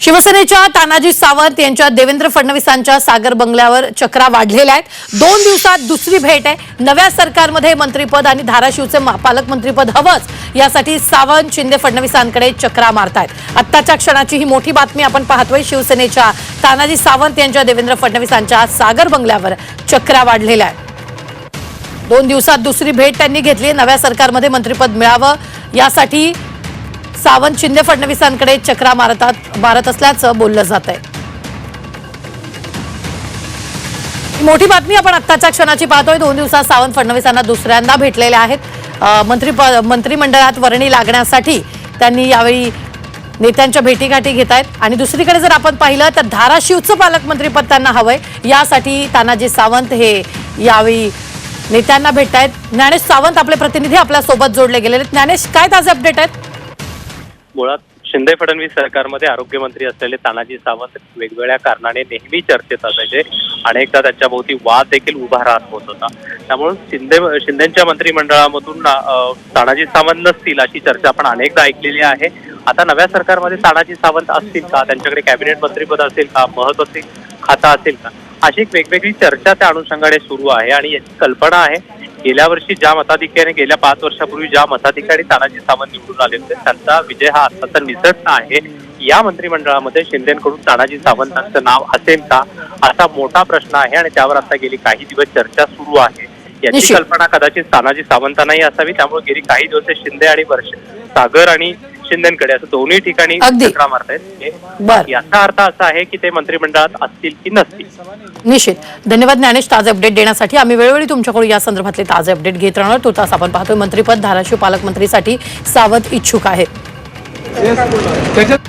शिवसेनेच्या तानाजी सावंत यांच्या देवेंद्र फडणवीसांच्या सागर बंगल्यावर चक्रा वाढलेल्या आहेत. दोन दिवसात दुसरी भेट आहे. नव्या सरकारमध्ये मंत्रीपद आणि धाराशिवचे मा- पालकमंत्रीपद हवंच. यासाठी सावंत शिंदे फडणवीसांकडे चक्रा मारतायत. आत्ताच्या क्षणाची ही मोठी बातमी आपण पाहतोय. शिवसेनेच्या तानाजी सावंत यांच्या देवेंद्र फडणवीसांच्या सागर बंगल्यावर चक्रा वाढलेल्या आहेत. दोन दिवसात दुसरी भेट त्यांनी घेतली नव्या सरकारमध्ये मंत्रिपद मिळावं यासाठी सावंत शिंदे फडणवीसांकडे चक्रा मारतात मारत असल्याचं बोललं जात आहे मोठी बातमी आपण आत्ताच्या क्षणाची पाहतोय. दोन दिवसात सावंत फडणवीसांना दुसऱ्यांदा भेटलेले आहेत. मंत्री मंत्रिमंडळात वर्णी लागण्यासाठी त्यांनी यावेळी नेत्यांच्या भेटीगाठी घेत आहेत आणि दुसरीकडे जर आपण पाहिलं तर धाराशिवचं पालकमंत्रीपद त्यांना हवंय. यासाठी तानाजी सावंत हे यावेळी नेत्यांना भेटत आहेत ज्ञानेश सावंत आपले प्रतिनिधी आपल्यासोबत जोडले गेलेले आहेत. ज्ञानेश काय ताजे अपडेट आहेत? मुळात शिंदे फडणवीस सरकारमध्ये आरोग्यमंत्री असलेले तानाजी सावंत वेगवेगळ्या कारणाने नेहमी चर्चेत असायचे. अनेकदा त्यांच्याभोवती वाद देखील उभा राहत होत होता. त्यामुळे शिंदे शिंदेच्या मंत्रिमंडळामधून तानाजी सावंत नसतील अशी चर्चा आपण अनेकदा ऐकलेली आहे. आता नव्या सरकारमध्ये तानाजी सावंत असतील का? त्यांच्याकडे कॅबिनेट मंत्रीपद असेल का? महत्वाची खाता असेल का? अशी एक वेगवेगळी चर्चा त्या अनुषंगाने सुरू आहे आणि याची कल्पना आहे. गेल्या वर्षी ज्या मताधिक्याने गेल्या पाच वर्षापूर्वी ज्या मताधिकारी तानाजी सावंत निवडून आले होते त्यांचा विजय हा आताचा निसटता आहे. या मंत्रिमंडळामध्ये शिंदेकडून तानाजी सावंतांचं नाव असेल का? असा मोठा प्रश्न आहे आणि त्यावर आता गेली काही दिवस चर्चा सुरू आहे. याची. कल्पना कदाचित तानाजी सावंतांनाही असावी. त्यामुळे गेली काही दिवस शिंदे आणि वर्ष सागर आणि शिंदेकडे. असं दोन्ही ठिकाणी अगदी. मारतायत. हे बर. याचा अर्थ असा आहे की ते मंत्रिमंडळात असतील की नसतील. निश्चित. धन्यवाद ज्ञानेश. ताजे अपडेट देण्यासाठी आम्ही वेळोवेळी तुमच्याकडून या संदर्भातले ताजे अपडेट घेत राहणार. तुर्तास आपण पाहतोय. मंत्रीपद धाराशिव पालकमंत्रीसाठी सावंत इच्छुक आहेत त्याच्यात